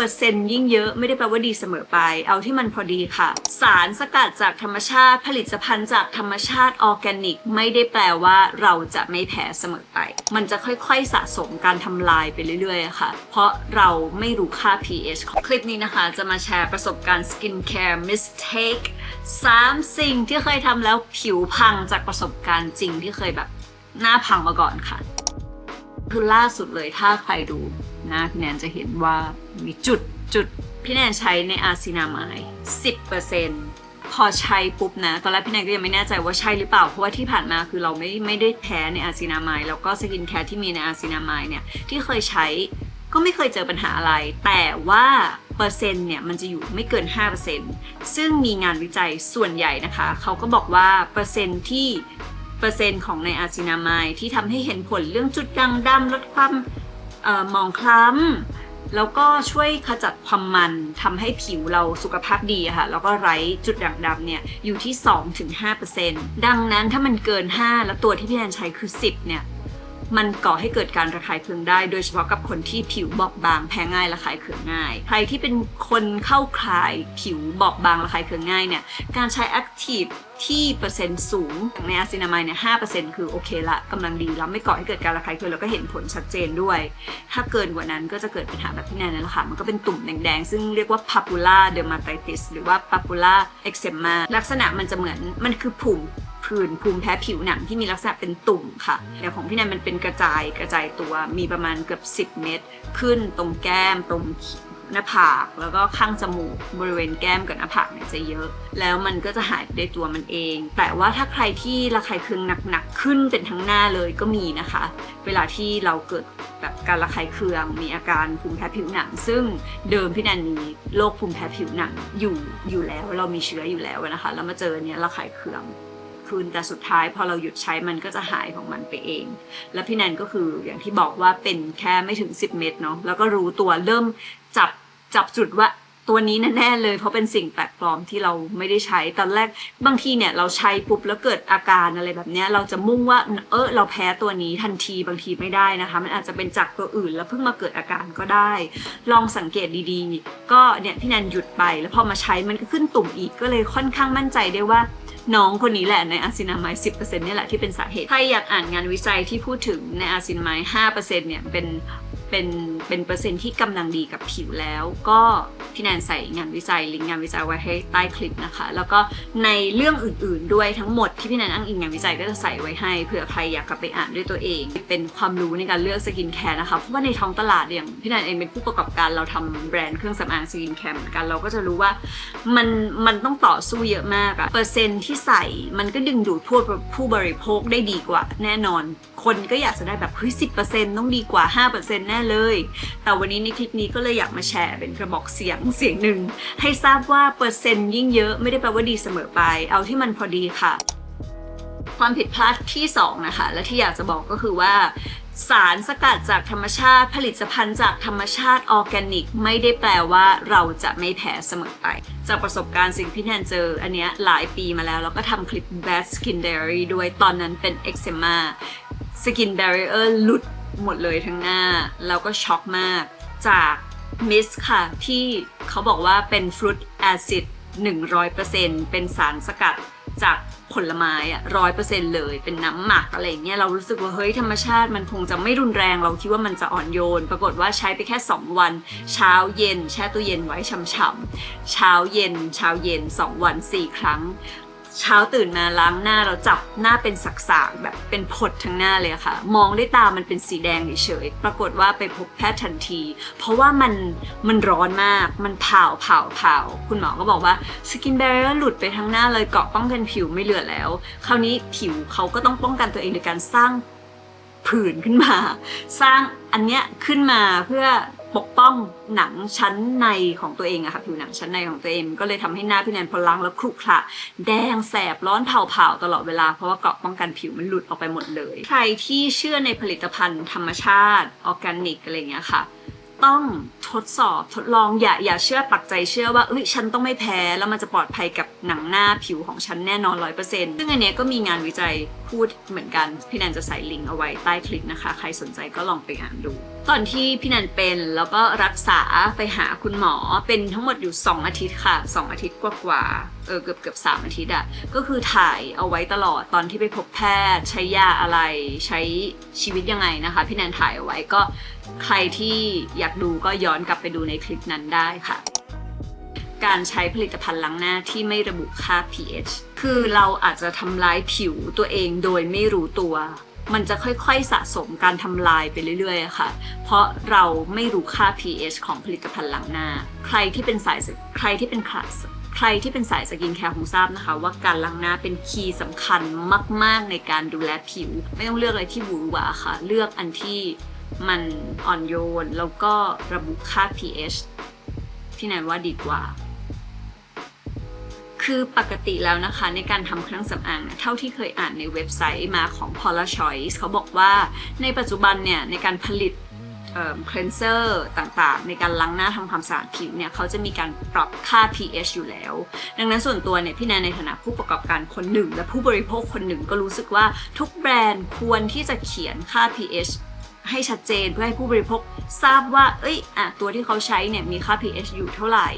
เปอร์เซ็นต์ยิ่งเยอะไม่ได้แปลว่าดีเสมอไป เอาที่มันพอดีค่ะ สารสกัดจากธรรมชาติผลิตภัณฑ์จากธรรมชาติออร์แกนิก ไม่ได้แปลว่าเราจะไม่แพ้เสมอไป มันจะค่อยๆสะสมการทำลายไปเรื่อยๆค่ะ เพราะเราไม่รู้ค่า pH ของคลิปนี้นะคะ จะมาแชร์ประสบการณ์ skincare mistake 3 สิ่งที่เคยทำแล้วผิวพังจากประสบการณ์จริงที่เคยแบบหน้าพังมาก่อนค่ะ คือล่าสุดเลยถ้าใครดูนะพี่แนนจะเห็นว่า มีจุดจุดพี่แนนใช้ในอาซินามาย10%พอใช้ปุ๊บนะ ตอนแรกพี่แนนก็ยังไม่แน่ใจว่าใช่หรือเปล่า เพราะว่าที่ผ่านมาคือเราไม่ไม่ได้แพ้ในอาซินามายแล้วก็สกินแคร์ที่มีในอาซินามายเนี่ย ที่เคยใช้ก็ไม่เคยเจอปัญหาอะไร แต่ว่าเปอร์เซ็นต์เนี่ยมันจะอยู่ไม่เกิน 5%ซึ่งมีงานวิจัยส่วนใหญ่นะคะ เขาก็บอกว่าเปอร์เซ็นต์ที่เปอร์เซ็นต์ของในอาซินามายที่ทำให้เห็นผลเรื่องจุดด่างดำลดความออมองคล้ำ แล้วก็ช่วยขจัดความมันทำให้ผิวเราสุขภาพดีค่ะ แล้วก็ไร้จุดด่างดำเนี่ยอยู่ที่ 2-5%ดังนั้นถ้ามันเกิน 5 แล้วตัวที่พี่แอนใช้คือ 10 เนี่ย มันก่อให้เกิดการระคายเคืองได้ โดยเฉพาะกับคนที่ผิวบอบบางแพ้ง่ายระคายเคืองง่าย ใครที่เป็นคนเข้าคลายผิวบอบบางระคายเคืองง่ายเนี่ยการใช้แอคทีฟที่เปอร์เซ็นต์สูงอย่างในอาซินามายเนี่ยห้าเปอร์เซ็นต์คือโอเคละกำลังดีแล้วไม่ก่อให้เกิดการระคายเคืองแล้วก็เห็นผลชัดเจนด้วย ถ้าเกินกว่านั้นก็จะเกิดปัญหาแบบที่แนนนั่นแหละค่ะ มันก็เป็นตุ่มแดงๆ ซึ่งเรียกว่า papula dermatitis หรือว่า papula eczema ลักษณะมันจะเหมือนมันคือผุ่ม ผื่นภูมิแพ้ผิวหนังที่มีลักษณะเป็นตุ่มค่ะแต่ของพี่แนนมันเป็นกระจายกระจายตัวมีประมาณเกือบ 10 เม็ดขึ้นตรงแก้มตรงหน้าผากแล้วก็ข้างจมูกบริเวณแก้มกับหน้าผากเนี่ยจะเยอะ แล้วมันก็จะหายด้วยตัวมันเอง แต่ว่าถ้าใครที่ระคายเคืองหนักๆขึ้นเป็นทั้งหน้าเลยก็มีนะคะ เวลาที่เราเกิดแบบการระคายเคืองมีอาการภูมิแพ้ผิวหนัง ซึ่งเดิมพี่แนนมีโรคภูมิแพ้ผิวหนังอยู่อยู่แล้วเรามีเชื้ออยู่แล้วนะคะ แล้วมาเจอเนี่ยระคายเคือง คืนแต่สุดท้ายพอเราหยุดใช้มันก็จะหายของมันไปเอง และพี่แนนก็คืออย่างที่บอกว่าเป็นแค่ไม่ถึง 10 เม็ดเนาะแล้วก็รู้ตัวเริ่มจับจับจุดว่า ตัวนี้แน่ๆเลยเพราะเป็นสิ่งแปลกปลอมที่เราไม่ได้ใช้ตอนแรกบางทีเนี่ยเราใช้ปุ๊บแล้วเกิดอาการอะไรแบบเนี้ยเราจะมุ่งว่าเออเราแพ้ตัวนี้ทันทีบางทีไม่ได้นะคะ มันอาจจะเป็นจากตัวอื่นแล้วเพิ่งมาเกิดอาการก็ได้ ลองสังเกตดีๆ ก็เนี่ยพี่แนนหยุดไป แล้วพอมาใช้มันก็ขึ้นตุ่มอีกก็เลยค่อนข้างมั่นใจได้ว่าน้องคนนี้แหละในอาซินามาย10%นี่แหละที่เป็นสาเหตุ ใครอยากอ่านงานวิจัยที่พูดถึงในอาซินามาย5%เนี่ยเป็น เป็นเป็นเปอร์เซ็นต์ที่กำลังดีกับผิวแล้ว ก็พี่แนนใส่งานวิจัยลิงก์งานวิจัยไว้ให้ใต้คลิปนะคะ แล้วก็ในเรื่องอื่นๆด้วยทั้งหมดที่พี่แนนอ้างอิงงานวิจัยก็จะใส่ไว้ให้เผื่อใครอยากกลับไปอ่านด้วยตัวเอง เป็นความรู้ในการเลือกสกินแคร์นะคะเพราะว่าในท้องตลาดอย่างพี่แนนเองเป็นผู้ประกอบการเราทำแบรนด์เครื่องสำอางสกินแคร์เหมือนกันเราก็จะรู้ว่ามันมันต้องต่อสู้เยอะมากอะเปอร์เซ็นต์ที่ใส่มันก็ดึงดูดผู้ผู้บริโภคได้ดีกว่า แน่นอน คนก็อยากจะได้แบบเฮ้ยสิต้องดีกว่า5%แน่เลย แต่วันนี้ในคลิปนี้ก็เลยอยากมาแชร์เป็นกระบอกเสียงเสียงหนึ่ง ให้ทราบว่าเปอร์เซ็นต์ยิ่งเยอะไม่ได้แปลว่าดีเสมอไป เอาที่มันพอดีค่ะ ความผิดพลาดที่ 2 นะคะ และที่อยากจะบอกก็คือว่าสารสกัดจากธรรมชาติ ผลิตภัณฑ์จากธรรมชาติออร์แกนิก ไม่ได้แปลว่าเราจะไม่แพ้เสมอไป จากประสบการณ์สิ่งที่แทนเจอ อันเนี้ยหลายปีมาแล้ว แล้วก็ทำคลิป Bad Skin Diary ด้วยตอนนั้นเป็น eczema Skin Barrier หลุด หมดเลยทั้งหน้า แล้วก็ช็อกมากจากมิสค่ะ ที่เขาบอกว่าเป็นฟรุตแอซิด100%เป็นสารสกัดจากผลไม้อะร้อยเปอร์เซ็นเลยเป็นน้ำหมักอะไรเงี้ยเรารู้สึกว่าเฮ้ยธรรมชาติมันคงจะไม่รุนแรงเราคิดว่ามันจะอ่อนโยน ปรากฏว่าใช้ไปแค่ 2 วัน เช้าเย็น แช่ตู้เย็นไว้ช่ำๆเช้าเย็น เช้าเย็น 2 วัน 4 ครั้ง เช้าตื่นมาล้างหน้าเราจับหน้าเป็นสักๆแบบเป็นผดทั้งหน้าเลยค่ะ มองด้วยตามันเป็นสีแดงเฉยๆปรากฏว่าไปพบแพทย์ทันที เพราะว่ามันมันร้อนมากมันเผาเผาเผาคุณหมอก็บอกว่าสกินแบร r เ e อร์หลุดไปทั้งหน้าเลยเกาะป้องกันผิวไม่เหลือแล้ว คราวนี้ผิวเขาก็ต้องป้องกันตัวเองโดยการสร้างผื่นขึ้นมา สร้างอันเนี้ยขึ้นมาเพื่อ ปกป้องหนังชั้นในของตัวเองอะค่ะผิวหนังชั้นในของตัวเอง ก็เลยทำให้หน้าพี่แนนพอล้างแล้วครุขระแดงแสบร้อนเผาๆตลอดเวลาเพราะว่าเกราะป้องกันผิวมันหลุดออกไปหมดเลย ใครที่เชื่อในผลิตภัณฑ์ธรรมชาติออร์แกนิกอะไรเงี้ยค่ะต้องทดสอบทดลองอย่าอย่าเชื่อปักใจเชื่อว่าเอ้ยฉันต้องไม่แพ้ แล้วมันจะปลอดภัยกับหนังหน้าผิวของฉันแน่นอนร้อยเปอร์เซ็นต์ซึ่งอันเนี้ยก็มีงานวิจัยพูดเหมือนกัน พี่แนนจะใส่ลิงก์เอาไว้ใต้คลิปนะคะ ใครสนใจก็ลองไปอ่านดู ตอนที่พี่นันเป็นแล้วก็รักษาไปหาคุณหมอเป็นทั้งหมดอยู่ 2 อาทิตย์ค่ะ 2 อาทิตย์กว่าๆเออเกือบเกือบสามอาทิตย์อะก็คือถ่ายเอาไว้ตลอดตอนที่ไปพบแพทย์ ใช้ยาอะไรใช้ชีวิตยังไงนะคะ พี่นันถ่ายเอาไว้ก็ใครที่อยากดูก็ย้อนกลับไปดูในคลิปนั้นได้ค่ะการใช้ผลิตภัณฑ์ล้างหน้าที่ไม่ระบุค่า pH คือเราอาจจะทำลายผิวตัวเองโดยไม่รู้ตัว มันจะค่อยๆสะสมการทำลายไปเรื่อยๆค่ะ เพราะเราไม่รู้ค่า pH ของผลิตภัณฑ์ล้างหน้า ใครที่เป็นสายใครที่เป็นคลาสใครที่เป็นสายสกินแคร์คงทราบนะคะ ว่าการล้างหน้าเป็นคีย์สำคัญมาก ๆ ในการดูแลผิว ไม่ต้องเลือกอะไรที่หวือหวาค่ะ เลือกอันที่มันอ่อนโยน แล้วก็ระบุค่า pH ที่ไหนว่าดีกว่า คือปกติแล้วนะคะในการทำเครื่องสำอางเท่าที่เคยอ่านในเว็บไซต์มาของ Paula Choice เขาบอกว่าในปัจจุบันเนี่ยในการผลิตเคลนเซอร์ต่างๆ ในการล้างหน้าทำความสะอาดผิวเนี่ยเขาจะมีการปรับค่า pH อยู่แล้ว ดังนั้นส่วนตัวเนี่ยพี่แนนในฐานะผู้ประกอบการคนหนึ่ง และผู้บริโภคคนหนึ่งก็รู้สึกว่าทุกแบรนด์ควรที่จะเขียนค่า pH ให้ชัดเจนเพื่อให้ผู้บริโภค ทราบว่า เอ้ยอะตัวที่เขาใช้เนี่ยมีค่า pH อยู่เท่าไหร่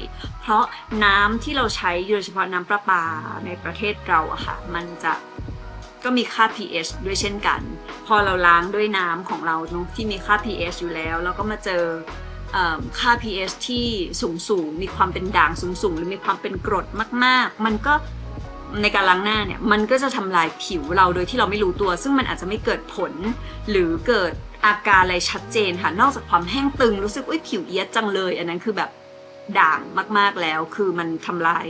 เพราะน้ำที่เราใช้โดยเฉพาะน้ำประปาในประเทศเราอะค่ะ มันจะก็มีค่า pH ด้วยเช่นกัน พอเราล้างด้วยน้ำของเราเนอะที่มีค่า pH อยู่แล้วแล้วก็มาเจอเอิ่มค่า pH ที่สูงสูงๆมีความเป็นด่างสูงสูงๆหรือมีความเป็นกรดมาก ๆ มันก็ ในการล้างหน้าเนี่ยมันก็จะทำลายผิวเราโดยที่เราไม่รู้ตัว ซึ่งมันอาจจะไม่เกิดผล หรือเกิดอาการอะไรชัดเจนค่ะ นอกจากความแห้งตึงรู้สึกว่าผิวเอียดจังเลย อันนั้นคือแบบด่างมากๆแล้ว คือมันทำลาย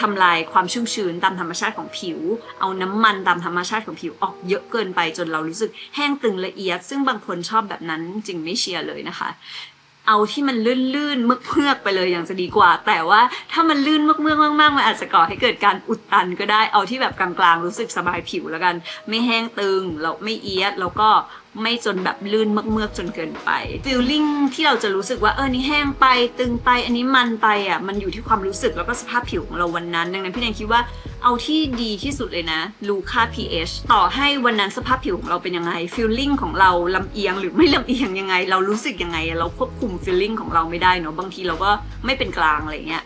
ทำลายความชุ่มชื้นตามธรรมชาติของผิว เอาน้ำมันตามธรรมชาติของผิวออกเยอะเกินไปจนเรารู้สึกแห้งตึงละเอียด ซึ่งบางคนชอบแบบนั้นจริงไม่เชียร์เลยนะคะ เอาที่มันลื่นๆเมือกๆไปเลยอย่างจะดีกว่า แต่ว่าถ้ามันลื่นเมือกๆมากๆมันอาจจะก่อให้เกิดการอุดตันก็ได้เอาที่แบบกลางๆรู้สึกสบายผิวแล้วกัน ไม่แห้งตึงแล้วไม่เอียดแล้วก็ไม่จนแบบลื่นเมือกๆจนเกินไปฟีลลิ่งที่เราจะรู้สึกว่าเออนี่แห้งไปตึงไปอันนี้มันไปอะมันอยู่ที่ความรู้สึกแล้วก็สภาพผิวของเราวันนั้น ดังนั้นพี่แนนคิดว่า เอาที่ดีที่สุดเลยนะรู้ค่า pH ต่อให้วันนั้นสภาพผิวของเราเป็นยังไงฟีลลิ่งของเราลำเอียงหรือไม่ลำเอียงยังไง เรารู้สึกยังไง เราควบคุมฟีลลิ่งของเราไม่ได้เนาะบางทีเราก็ไม่เป็นกลางอะไรเงี้ย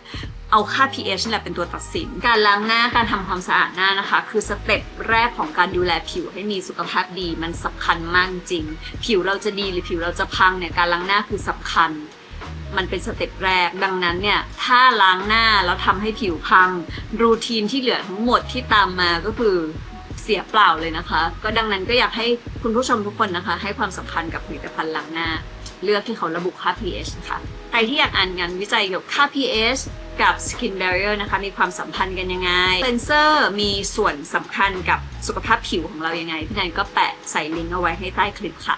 เอาค่า pH นี่แหละเป็นตัวตัดสิน การล้างหน้าการทำความสะอาดหน้านะคะ คือสเต็ปแรกของการดูแลผิวให้มีสุขภาพดีมันสำคัญมากจริง ผิวเราจะดีหรือผิวเราจะพังเนี่ยการล้างหน้าคือสำคัญ มันเป็นสเต็ปแรก ดังนั้นเนี่ย ถ้าล้างหน้าแล้วทำให้ผิวพัง รูทีนที่เหลือทั้งหมดที่ตามมาก็คือเสียเปล่าเลยนะคะ ก็ดังนั้นก็อยากให้คุณผู้ชมทุกคนนะคะ ให้ความสำคัญกับผลิตภัณฑ์ล้างหน้า เลือกที่เขาระบุค่า pH นะคะใครที่อยากอ่านงานวิจัยเกี่ยวกับค่า pH กับ skin barrier นะคะ มีความสัมพันธ์กันยังไงเซนเซอร์มีส่วนสำคัญกับสุขภาพผิวของเรายังไง พี่แนนก็แปะใส่ลิงก์เอาไว้ให้ใต้คลิปค่ะ